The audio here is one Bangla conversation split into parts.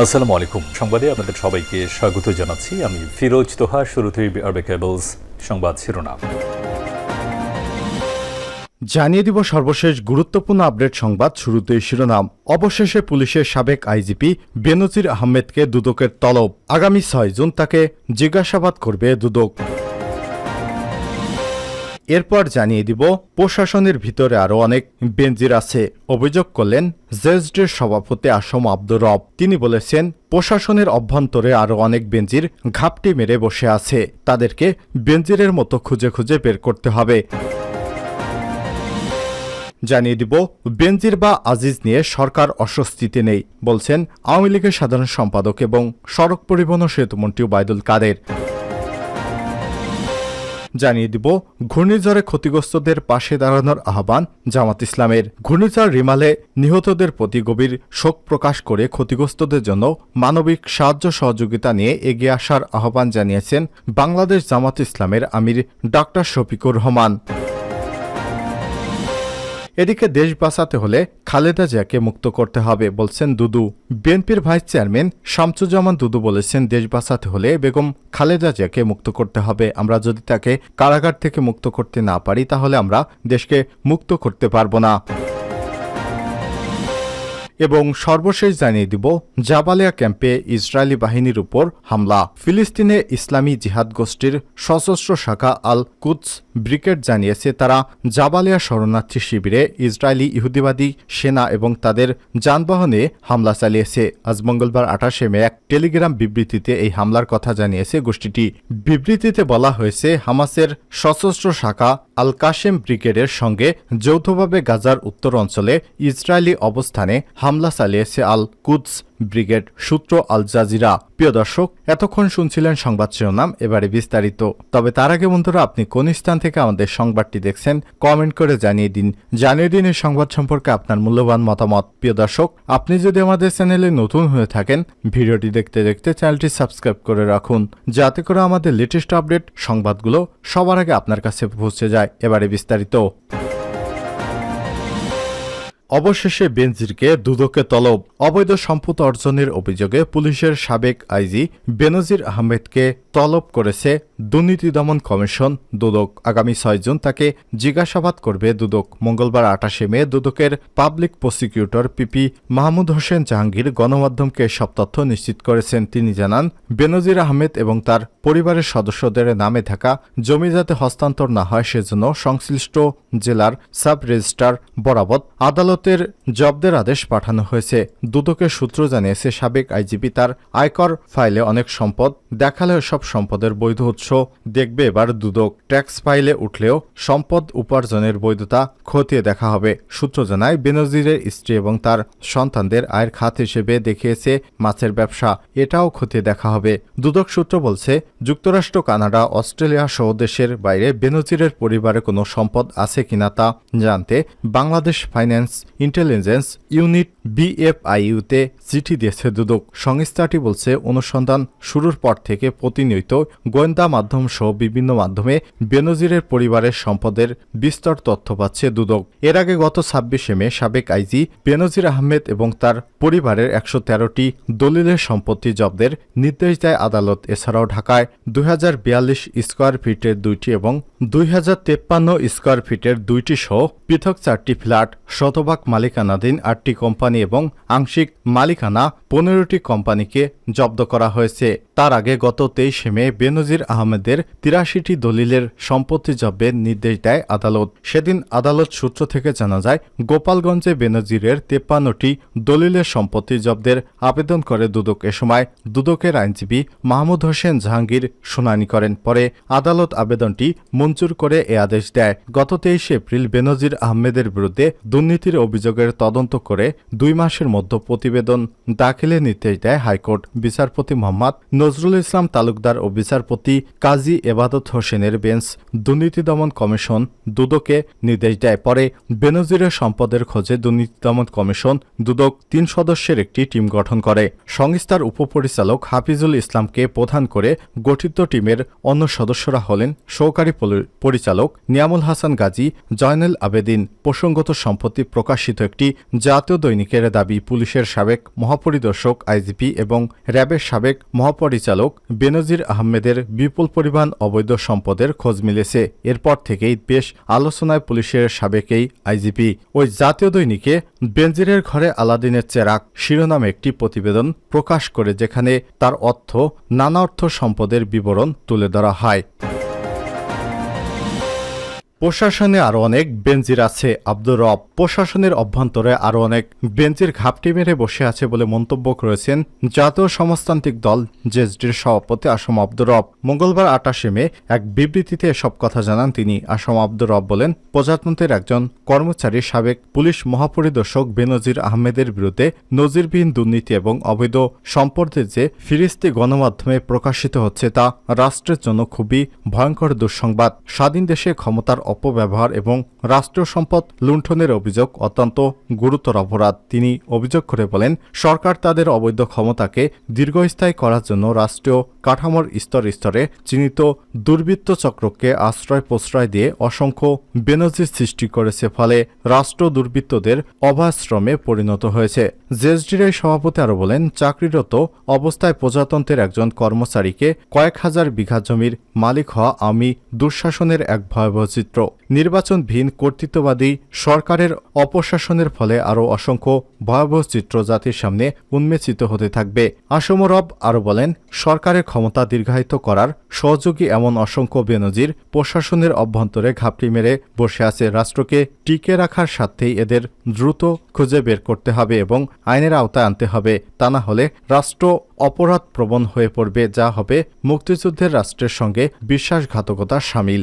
আসসালামু আলাইকুম। সংবাদে আপনাদের সবাইকে স্বাগত জানাচ্ছি। আমি ফিরোজ তোহা, শুরুতেই আরবে কেবলস সংবাদ শিরোনাম। জানিয়ে দিব সর্বশেষ গুরুত্বপূর্ণ আপডেট সংবাদ শুরুতেই শিরোনাম। অবশেষে পুলিশের সাবেক আইজিপি বেনজির আহমেদকে দুদকের তলব। আগামী ছয় জুন তাকে জিজ্ঞাসাবাদ করবে দুদক। এরপর জানিয়ে দিব, প্রশাসনের ভিতরে আরও অনেক বেঞ্জির আছে। অভিযোগ করলেন জেসডের সভাপতি আসম আব্দুর রব। তিনি বলেছেন, প্রশাসনের অভ্যন্তরে আরও অনেক বেঞ্জির ঘাপটি মেরে বসে আছে। তাদেরকে বেঞ্জিরের মতো খুঁজে খুঁজে বের করতে হবে। জানিয়ে দিব, বেনজির বা আজিজ নিয়ে সরকার অস্বস্তিতে নেই, বলছেন আওয়ামী লীগের সাধারণ সম্পাদক এবং সড়ক পরিবহন সেতুমন্ত্রী ওবায়দুল কাদের। জানিয়ে দিব, ঘূর্ণিঝড়ে ক্ষতিগ্রস্তদের পাশে দাঁড়ানোর আহ্বান জামাত ইসলামের। ঘূর্ণিঝড় রিমালে নিহতদের প্রতি গভীর শোক প্রকাশ করে ক্ষতিগ্রস্তদের জন্য মানবিক সাহায্য সহযোগিতা নিয়ে এগিয়ে আসার আহ্বান জানিয়েছেন বাংলাদেশ জামাত ইসলামের আমির ডাক্তার শফিকুর রহমান। এদিকে দেশ বাঁচাতে হলে খালেদা জিয়াকে মুক্ত করতে হবে বলছেন দুদু। বিএনপির ভাইস চেয়ারম্যান শামসুজ্জামান দুদু বলেছেন, দেশ বাঁচাতে হলে বেগম খালেদা জিয়াকে মুক্ত করতে হবে। আমরা যদি তাকে কারাগার থেকে মুক্ত করতে না পারি, তাহলে আমরা দেশকে মুক্ত করতে পারব না। এবং সর্বশেষ জানিয়ে দিব, জাবালিয়া ক্যাম্পে ইসরায়েলি বাহিনীর উপর হামলা। ফিলিস্তিনে ইসলামী জিহাদ গোষ্ঠীর সশস্ত্র শাখা আল কুদস ব্রিগেড জানিয়েছে, তারা জাবালিয়া শরণার্থী শিবিরে ইসরায়েলি ইহুদিবাদী সেনা এবং তাদের যানবাহনে হামলা চালিয়েছে। আজ মঙ্গলবার আঠাশে মে এক টেলিগ্রাম বিবৃতিতে এই হামলার কথা জানিয়েছে গোষ্ঠীটি। বিবৃতিতে বলা হয়েছে, হামাসের সশস্ত্র শাখা আল কাশেম ব্রিগেডের সঙ্গে যৌথভাবে গাজার উত্তর অঞ্চলে ইসরায়েলি অবস্থানে হামলা চালিয়েছে আল কুদস ব্রিগেড সূত্র আল জাজিরা। প্রিয় দর্শক, এতক্ষণ শুনছিলেন সংবাদ শিরোনাম, এবারে বিস্তারিত। তবে তার আগে বন্ধুরা, আপনি কোন স্থান থেকে আমাদের সংবাদটি দেখছেন, কমেন্ট করে জানিয়ে দিন। জানিয়ে দিন এই সংবাদ সম্পর্কে আপনার মূল্যবান মতামত। প্রিয় দর্শক, আপনি যদি আমাদের চ্যানেলে নতুন হয়ে থাকেন, ভিডিওটি দেখতে দেখতে চ্যানেলটি সাবস্ক্রাইব করে রাখুন, যাতে করে আমাদের লেটেস্ট আপডেট সংবাদগুলো সবার আগে আপনার কাছে পৌঁছে যায়। এবারে বিস্তারিত। অবশেষে বেনজিরকে দুদকে তলব। অবৈধ সম্পদ অর্জনের অভিযোগে পুলিশের সাবেক আইজি বেনজির আহমেদকে তলব করেছে দুর্নীতি দমন কমিশন। দুদক আগামী ছয় জুন তাকে জিজ্ঞাসাবাদ করবে দুদক। মঙ্গলবার আঠাশে মে দুদকের public prosecutor PP Mahmud Hossain Jahangir গণমাধ্যমকে সব তথ্য নিশ্চিত করেছেন। তিনি জানান, বেনজির আহমেদ এবং তার পরিবারের সদস্যদের নামে থাকা জমি যাতে হস্তান্তর না হয় সেজন্য সংশ্লিষ্ট জেলার সাব রেজিস্ট্রার বরাবর আদালতের জব্দের আদেশ পাঠানো হয়েছে। দুদকের সূত্র জানিয়েছে, সাবেক আইজিপি তার আয়কর ফাইলে অনেক সম্পদ দেখালেও সব সম্পদের বৈধ উৎস। দেখবে এবার দুদক ট্যাক্স ফাইলে উঠলেও সম্পদ উপার্জনের বৈধতা খতিয়ে দেখা হবে। সূত্র জানায়, বেনজিরের স্ত্রী এবং তার সন্তানদের আয়ের খাত হিসেবে দেখিয়েছে মাছের ব্যবসা। এটাও খতিয়ে দেখা হবে। দুদক সূত্র বলছে, যুক্তরাষ্ট্র, কানাডা, অস্ট্রেলিয়া সহ দেশের বাইরে বেনজিরের পরিবারে কোনো সম্পদ আছে কিনা তা জানতে বাংলাদেশ ফাইন্যান্স ইন্টেলিজেন্স ইউনিট বিএফআইইউতে চিঠি দিয়েছে দুদক। সংস্থাটি বলছে, অনুসন্ধান শুরুর পর থেকে প্রতিনিয়ত গোয়েন্দা মাধ্যম সহ বিভিন্ন মাধ্যমে বেনজিরের পরিবারের সম্পদের বিস্তর তথ্য পাচ্ছে দুদক। এর আগে গত ছাব্বিশে মে সাবেক আইজি বেনজির আহমেদ এবং তার পরিবারের একশো তেরোটি দলিলের সম্পত্তি জব্দের নির্দেশ দেয় আদালত। এছাড়াও ঢাকায় দুই হাজার বিয়াল্লিশ স্কোয়ার ফিটের দুইটি এবং দুই স্কোয়ার ফিটের দুইটি সহ পৃথক চারটি ফ্ল্যাট, শতভাগ মালিকানাধীন আটটি কোম্পানি এবং আংশিক মালিকানা পনেরোটি কোম্পানিকে জব্দ করা হয়েছে। তার আগে গত তেইশে মে বেনজির আহমেদের তিরাশিটি দলিলের সম্পত্তি জব্দের নির্দেশ দেয় আদালত। সেদিন আদালত সূত্র থেকে জানা যায়, গোপালগঞ্জে বেনজিরের তেপ্পান্নটি দলিলের সম্পত্তি জব্দের আবেদন করে দুদক। এ সময় দুদকের আইনজীবী মাহমুদ হোসেন জাহাঙ্গীর শুনানি করেন। পরে আদালত আবেদনটি মঞ্জুর করে এ আদেশ দেয়। গত তেইশে এপ্রিল বেনজির আহমেদের বিরুদ্ধে দুর্নীতির অভিযোগের তদন্ত করে দুই মাসের মধ্যে প্রতিবেদন দাখিলের নির্দেশ দেয় হাইকোর্ট। বিচারপতি মোহাম্মদ নজরুল ইসলাম তালুকদার ও বিচারপতি কাজী এবাদত হোসেনের বেঞ্চ দুর্নীতি দমন কমিশন দুদকে নির্দেশ দেয়। পরে বেনজিরের সম্পদের খোঁজে দুর্নীতি দমন কমিশন দুদক তিন সদস্যের একটি টিম গঠন করে। সংস্থার উপপরিচালক হাফিজুল ইসলামকে প্রধান করে গঠিত টিমের অন্য সদস্যরা হলেন সহকারী পরিচালক নিয়ামুল হাসান গাজী, জয়নুল আবেদিন। প্রসঙ্গত সম্পত্তি প্রকাশিত একটি জাতীয় দৈনিকের দাবি, পুলিশের সাবেক মহাপরিদর্শক, আইজিপি এবং র্যাবের সাবেক মহাপরিচালক বেনজির আহমেদের বিপুল পরিমাণ অবৈধ সম্পদের খোঁজ মিলেছে। এরপর থেকেই বেশ আলোচনায় পুলিশের সাবেকেই আইজিপি। ওই জাতীয় দৈনিকে বেনজিরের ঘরে আলাদিনের চেরাক শিরোনামে একটি প্রতিবেদন প্রকাশ করে যেখানে তার অর্থ, নানা অর্থ সম্পদের বিবরণ তুলে ধরা হয়। প্রশাসনে আরও অনেক বেঞ্জির আছে। আব্দুর রব, প্রশাসনের অভ্যন্তরে আরও অনেক বেঞ্জির ঘাপটি মেরে বসে আছে বলে মন্তব্য করেছেন জাতীয় সমাজতান্ত্রিক দল জেএসডির সভাপতি আসম আব্দুর রব। মঙ্গলবার আটাশে মে এক বিবৃতিতে এসব কথা জানান তিনি। আসম আব্দুর রব বলেন, প্রজাতন্ত্রের একজন কর্মচারী সাবেক পুলিশ মহাপরিদর্শক বেনজির আহমেদের বিরুদ্ধে নজিরবিহীন দুর্নীতি এবং অবৈধ সম্পদের যে ফিরিস্তি গণমাধ্যমে প্রকাশিত হচ্ছে তা রাষ্ট্রের জন্য খুবই ভয়ঙ্কর দুঃসংবাদ। স্বাধীন দেশে ক্ষমতার অপব্যবহার এবং রাষ্ট্রীয় সম্পদ লুণ্ঠনের অভিযোগ অত্যন্ত গুরুতর অপরাধ। তিনি অভিযোগ করে বলেন, সরকার তাদের অবৈধ ক্ষমতাকে দীর্ঘস্থায়ী করার জন্য রাষ্ট্রীয় কাঠামোর স্তর স্তরে চিহ্নিত দুর্বৃত্ত চক্রকে আশ্রয় প্রশ্রয় দিয়ে অসংখ্য বেনজির সৃষ্টি করেছে, ফলে রাষ্ট্র দুর্বৃত্তদের অবাশ্রমে পরিণত হয়েছে। জেএসডির এই সভাপতি আরও বলেন, চাকরিরত অবস্থায় প্রজাতন্ত্রের একজন কর্মচারীকে কয়েক হাজার বিঘা জমির মালিক হওয়া আমি দুঃশাসনের এক ভয়াবহ চিত্র। নির্বাচনবিহীন কর্তৃত্ববাদী সরকারের অপশাসনের ফলে আরও অসংখ্য ভয়াবহ চিত্র জাতির সামনে উন্মেচিত হতে থাকবে। আসমরব আরও বলেন, সরকারের ক্ষমতা দীর্ঘায়িত করার সহযোগী এমন অসংখ্য বেনজির প্রশাসনের অভ্যন্তরে ঘাপটি মেরে বসে আছে। রাষ্ট্রকে টিকে রাখার স্বার্থেই এদের দ্রুত খুঁজে বের করতে হবে এবং আইনের আওতায় আনতে হবে। তা না হলে রাষ্ট্র অপরাধ প্রবণ হয়ে পড়বে। যা হবে মুক্তিযুদ্ধের রাষ্ট্রের সঙ্গে বিশ্বাসঘাতকতা সামিল।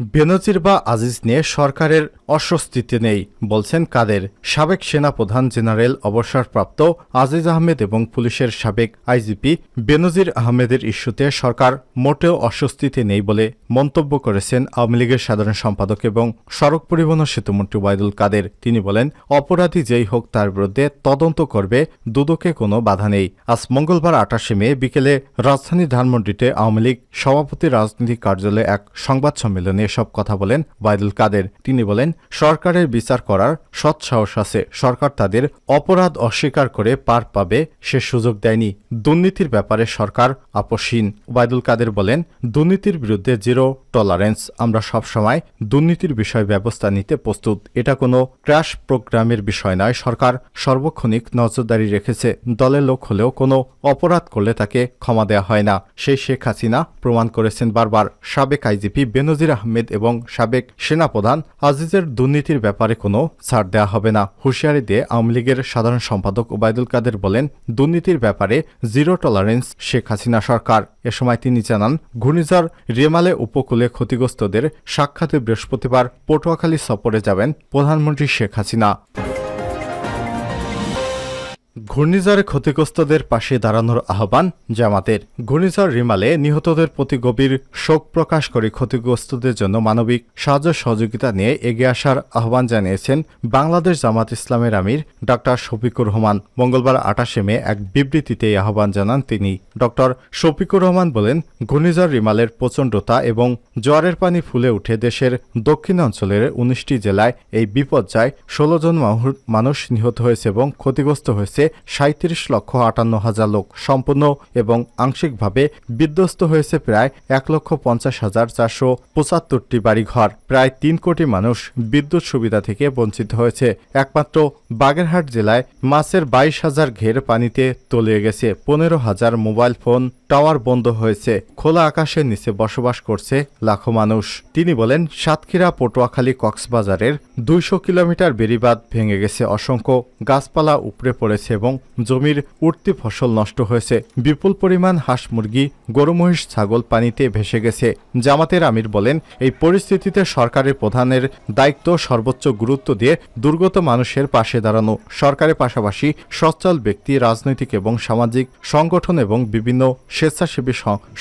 বেনজির বা আজিজ নিয়ে সরকারের অস্বস্তিতে নেই, বলছেন কাদের। সাবেক সেনাপ্রধান জেনারেল অবসরপ্রাপ্ত আজিজ আহমেদ এবং পুলিশের সাবেক আইজিপি বেনজির আহমেদের ইস্যুতে সরকার মোটেও অস্বস্তিতে নেই বলে মন্তব্য করেছেন আওয়ামী লীগের সাধারণ সম্পাদক এবং সড়ক পরিবহন সেতুমন্ত্রী ওয়াইদুল কাদের। তিনি বলেন, অপরাধী যেই হোক তার বিরুদ্ধে তদন্ত করবে, দুদকে কোনো বাধা নেই। আজ মঙ্গলবার আটাশে মে বিকেলে রাজধানী ধানমন্ডিতে আওয়ামী লীগ সভাপতি রাজনৈতিক কার্যালয়ে এক সংবাদ সম্মেলনে এসব কথা বলেন ওয়াইদুল কাদের। তিনি বলেন সরকারের বিচার করার সৎসাহস আছে। সরকার তাদের অপরাধ অস্বীকার করে পার পাবে, সে সুযোগ দেয়নি। দুর্নীতির ব্যাপারে সরকার আপসীন ওবায়দুল কাদের বলেন, দুর্নীতির বিরুদ্ধে জিরো টলারেন্স। আমরা সবসময় দুর্নীতির বিষয়ে ব্যবস্থা নিতে প্রস্তুত। এটা কোনো ক্র্যাশ প্রোগ্রামের বিষয় নয়। সরকার সর্বক্ষণিক নজরদারি রেখেছে। দলের লোক হলেও কোনো অপরাধ করলে তাকে ক্ষমা দেওয়া হয় না। সেই শেখ হাসিনা প্রমাণ করেছেন বারবার। সাবেক আইজিপি বেনজির আহমেদ এবং সাবেক সেনাপ্রধান আজিজের দুর্নীতির ব্যাপারে কোনো ছাড় দেওয়া হবে না। হুঁশিয়ারি দিয়ে আওয়ামী লীগের সাধারণ সম্পাদক ওবায়দুল কাদের বলেন, দুর্নীতির ব্যাপারে জিরো টলারেন্স শেখ হাসিনা সরকার। এ সময় তিনি জানান, ঘূর্ণিঝড় রেমালে উপকূলে ক্ষতিগ্রস্তদের সাক্ষাতে বৃহস্পতিবার পটুয়াখালী সফরে যাবেন প্রধানমন্ত্রী শেখ হাসিনা। ঘূর্ণিঝড়ে ক্ষতিগ্রস্তদের পাশে দাঁড়ানোর আহ্বান জামাতের। ঘূর্ণিঝড় রিমালে নিহতদের প্রতি গভীর শোক প্রকাশ করে ক্ষতিগ্রস্তদের জন্য মানবিক সাহায্য সহযোগিতা নিয়ে এগিয়ে আসার আহ্বান জানিয়েছেন বাংলাদেশ জামাত ইসলামের আমির ডক্টর শফিকুর রহমান। মঙ্গলবার আটাশে মে এক বিবৃতিতে এই আহ্বান জানান তিনি। ডক্টর শফিকুর রহমান বলেন, ঘূর্ণিঝড় রিমালের প্রচণ্ডতা এবং জোয়ারের পানি ফুলে উঠে দেশের দক্ষিণ অঞ্চলের উনিশটি জেলায় এই বিপর্যয় ষোলো জন মানুষ নিহত হয়েছে এবং ক্ষতিগ্রস্ত হয়েছে সাঁত্রিশ লক্ষ আটান্ন হাজার লোক সম্পূর্ণ এবং আংশিকভাবে বিধ্বস্ত হয়েছে প্রায় এক লক্ষ পঞ্চাশ হাজার চারশো পঁচাত্তরটি বাড়িঘর। প্রায় তিন কোটি মানুষ বিদ্যুৎ সুবিধা থেকে বঞ্চিত হয়েছে। একমাত্র বাগেরহাট জেলায় মাসের বাইশ হাজার ঘের পানিতে তলিয়ে গেছে। পনেরো হাজার মোবাইল ফোন টাওয়ার বন্ধ হয়েছে। খোলা আকাশের নিচে বসবাস করছে লাখো মানুষ। তিনি বলেন, সাতক্ষীরা, পটুয়াখালী, কক্সবাজারের দুইশো কিলোমিটার বেড়িবাঁধ ভেঙে গেছে। অসংখ্য গাছপালা উপড়ে পড়েছে। গেছে এবং জমির উঠতি ফসল নষ্ট হয়েছে। বিপুল পরিমাণ হাঁস মুরগি, গরু, মহিষ, ছাগল পানিতে ভেসে গেছে। জামাতের আমির বলেন, এই পরিস্থিতিতে সরকারের প্রধানের দায়িত্ব সর্বোচ্চ গুরুত্ব দিয়ে দুর্গত মানুষের পাশে দাঁড়ানো। সরকারের পাশাপাশি সচ্ছল ব্যক্তি, রাজনৈতিক এবং সামাজিক সংগঠন এবং বিভিন্ন স্বেচ্ছাসেবী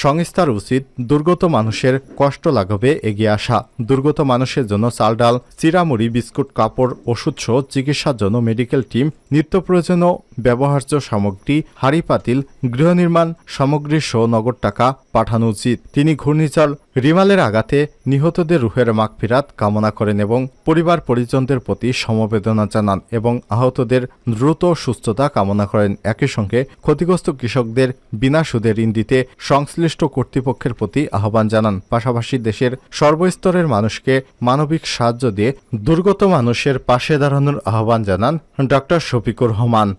সংস্থার উচিত দুর্গত মানুষের কষ্ট লাঘবে এগিয়ে আসা। দুর্গত মানুষের জন্য চাল ডাল, চিরামুড়ি, বিস্কুট, কাপড় ওষুধ সহ চিকিৎসার জন্য মেডিকেল টিম, নিত্য প্রয়োজনীয় ব্যবহার্য সামগ্রী, হাড়ি পাতিল, গৃহ নির্মাণ সামগ্রী সহ নগদ টাকা পাঠানো উচিত। তিনি ঘূর্ণিঝড় রিমালের আঘাতে নিহতদের রুহের মাগফিরাত কামনা করেন এবং পরিবার পরিজনদের প্রতি সমবেদনা জানান এবং আহতদের দ্রুত সুস্থতা কামনা করেন। একই সঙ্গে ক্ষতিগ্রস্ত কৃষকদের বিনা সুদে ঋণ দিতে সংশ্লিষ্ট কর্তৃপক্ষের প্রতি আহ্বান জানান। পাশাপাশি দেশের সর্বস্তরের মানুষকে মানবিক সাহায্য দিয়ে দুর্গত মানুষের পাশে দাঁড়ানোর আহ্বান জানান ডক্টর শফিকুর রহমান।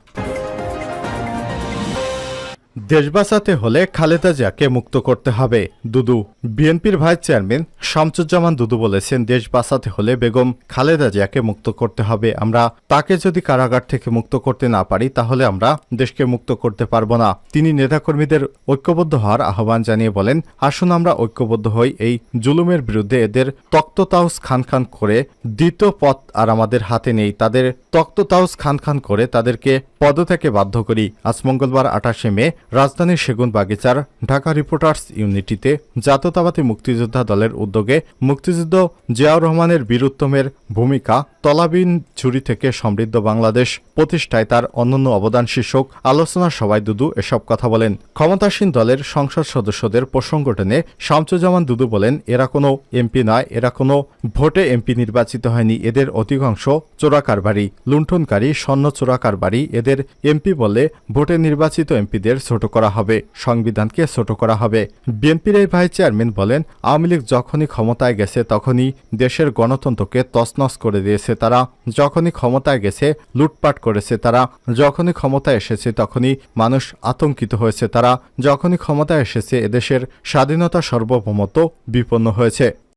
দেশ বাঁচাতে হলে খালেদা জিয়াকে মুক্ত করতে হবে। দুদু, বিএনপির ভাইস চেয়ারম্যান শামসুজ্জামান দুদু বলেছেন দেশ বাঁচাতে হলে বেগম খালেদা জিয়াকে মুক্ত করতে হবে। আমরা তাকে যদি কারাগার থেকে মুক্ত করতে না পারি, তাহলে আমরা দেশকে মুক্ত করতে পারব না। তিনি নেতাকর্মীদের ঐক্যবদ্ধ হওয়ার আহ্বান জানিয়ে বলেন, আসুন আমরা ঐক্যবদ্ধ হই এই জুলুমের বিরুদ্ধে। এদের তক্ততাউস খান খান করে দ্বিতীয় পথ আর আমাদের হাতে নেই। তাদের তক্ততাউস খান খান করে তাদেরকে পদত্যাগে বাধ্য করি। আজ মঙ্গলবার আঠাশে মে রাজধানীর সেগুন বাগিচার ঢাকা রিপোর্টার্স ইউনিটিতে জাতীয়তাবাদী মুক্তিযোদ্ধা দলের উদ্যোগে মুক্তিযুদ্ধ জিয়াউর রহমানের বীরুত্তমের ভূমিকা তলাবিন ঝুড়ি থেকে সমৃদ্ধ বাংলাদেশ প্রতিষ্ঠায় তার অনন্য অবদান শীর্ষক আলোচনা সভায় দুদু এসব কথা বলেন। ক্ষমতাসীন দলের সংসদ সদস্যদের প্রসঙ্গ টেনে শামসুজ্জামান দুদু বলেন, এরা কোনো এমপি নয়, এরা কোনো ভোটে এমপি নির্বাচিত হয়নি, এদের অধিকাংশ চোরাকারবারি। লুণ্ঠনকারী, স্বর্ণ চোরাকারবারি, এদের এমপি বলে ভোটে নির্বাচিত এমপিদের ছোট করা হবে, সংবিধানকে ছোট করা হবে। বিএনপির এই ভাইস চেয়ারম্যান বলেন, আওয়ামী লীগ যখনই ক্ষমতায় গেছে, তখনই দেশের গণতন্ত্রকে তছনছ করে দিয়েছে তারা। যখনই ক্ষমতায় গেছে, লুটপাট করেছে তারা। যখনই ক্ষমতায় এসেছে, তখনই মানুষ আতঙ্কিত হয়েছে তারা। যখনই ক্ষমতায় এসেছে, এদেশের স্বাধীনতা সার্বভৌমত্ব বিপন্ন হয়েছে।